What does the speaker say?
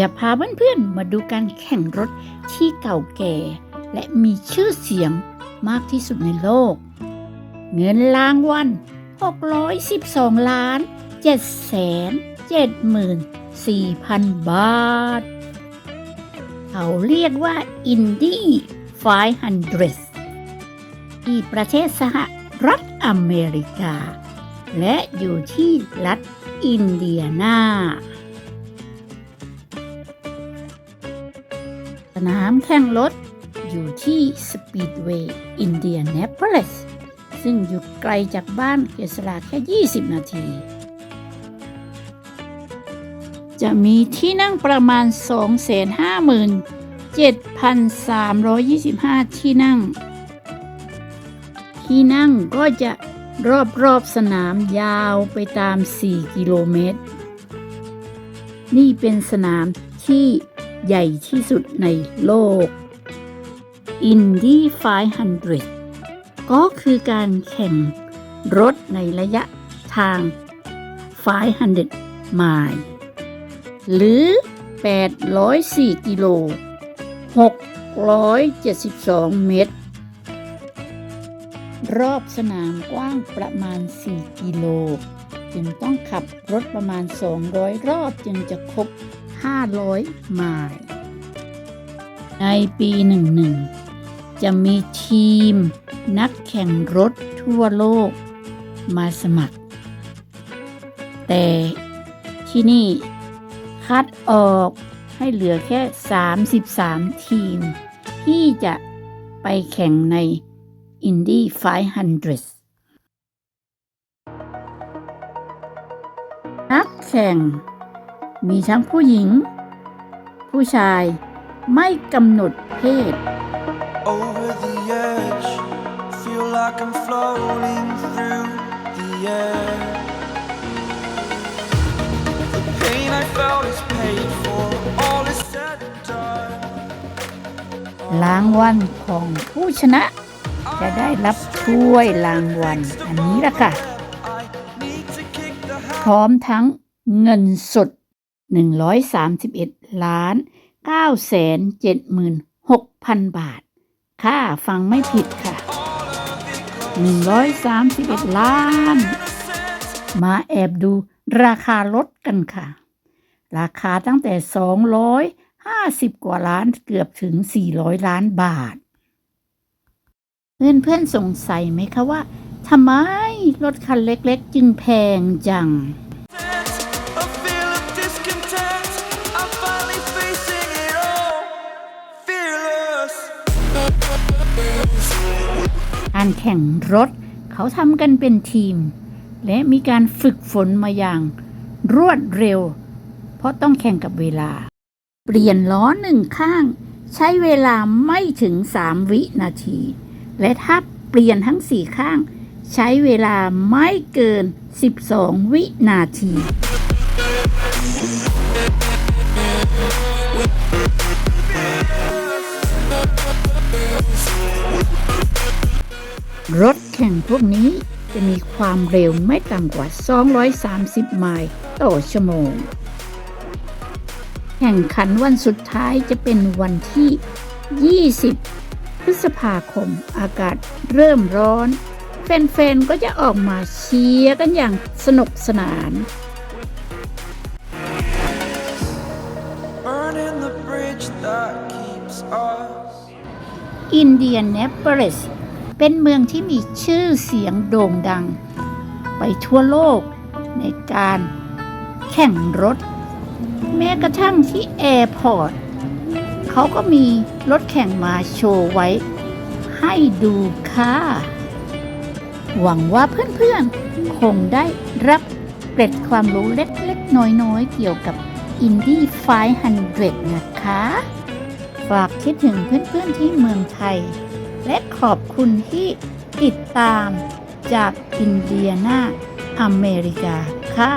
จะพาเพื่อนๆมาดูการแข่งรถที่เก่าแก่ และมีชื่อเสียงมากที่สุดในโลก เงินรางวัล612 ล้าน7แสน74,000 บาท เขาเรียกว่า Indy 500 ที่ประเทศสหรัฐอเมริกา และอยู่ที่รัฐอินเดียนา นามแข่งรถ อยู่ที่สปีดเวย์อินเดียนาโพลิสซึ่งอยู่ไกลจากบ้านเกษราแค่ 20 นาที จะมีที่นั่งประมาณ 257,325 ที่นั่ง ที่นั่งก็จะรอบๆสนามยาวไปตาม 4 กิโลเมตร นี่เป็นสนามที่ ใหญ่ที่สุดในโลก Indy 500 ก็คือการแข่งรถในระยะทาง 500 ไมล์หรือ 804 กิโล 672 เมตร รอบสนามกว้างประมาณ 4 กิโล จึงต้องขับรถประมาณ 200 รอบจึงจะครบ 500 ไมล์ ในปี 11 จะมีทีมนักแข่งรถทั่วโลกมาสมัคร แต่ที่นี่คัดออกให้เหลือแค่ 33 ทีม ที่จะไปแข่งใน Indy 500นักแข่ง มีทั้งผู้หญิง ผู้ชายไม่กำหนดเพศ over the edge. Feel like I'm floating through the air. The pain I felt is paid for. All is said and done. รางวัลของผู้ชนะ จะได้รับถ้วยรางวัล อันนี้ละค่ะ I need to kick the พร้อมทั้งเงินสด 131 ล้าน9แสน76,000 บาท ค่าฟังไม่ผิดค่ะ 131 ล้าน มาแอบดูราคารถกันค่ะ ราคาตั้งแต่ 250 กว่าล้านเกือบถึง 400 ล้านบาท เพื่อนๆสงสัยไหมคะว่าทำไมรถคันเล็กๆ จึงแพงจัง การแข่งรถ เขาทำกันเป็นทีม และมีการฝึกฝนมาอย่างรวดเร็ว เพราะต้องแข่งกับเวลา เปลี่ยนล้อหนึ่งข้าง ใช้เวลาไม่ถึง 3 วินาที และถ้าเปลี่ยนทั้งสี่ข้าง ใช้เวลาไม่เกิน 12 วินาที รถแข่งพวกนี้จะมีความเร็วไม่ต่ำกว่า 230 ไมล์ต่อชั่วโมง แข่งขันวันสุดท้ายจะเป็นวันที่ 20 พฤษภาคม อากาศเริ่มร้อน แฟนๆ ก็จะออกมาเชียร์กันอย่างสนุกสนาน Burning the bridge that keeps us. อินเดียน p ป l ส เป็นเมืองที่มีชื่อเสียงโด่งดัง ไปทั่วโลกในการแข่งรถ แม้กระทั่งที่แอร์พอร์ตเขาก็มีรถแข่งมาโชว์ไว้ ให้ดูค่ะ หวังว่าเพื่อนๆ คงได้รับเกร็ดความรู้เล็กๆ น้อยๆ เกี่ยวกับ Indy 500 นะคะ ฝากคิดถึงเพื่อนๆที่เมืองไทย และขอบคุณที่ติดตามจากอินเดียนาอเมริกาค่ะ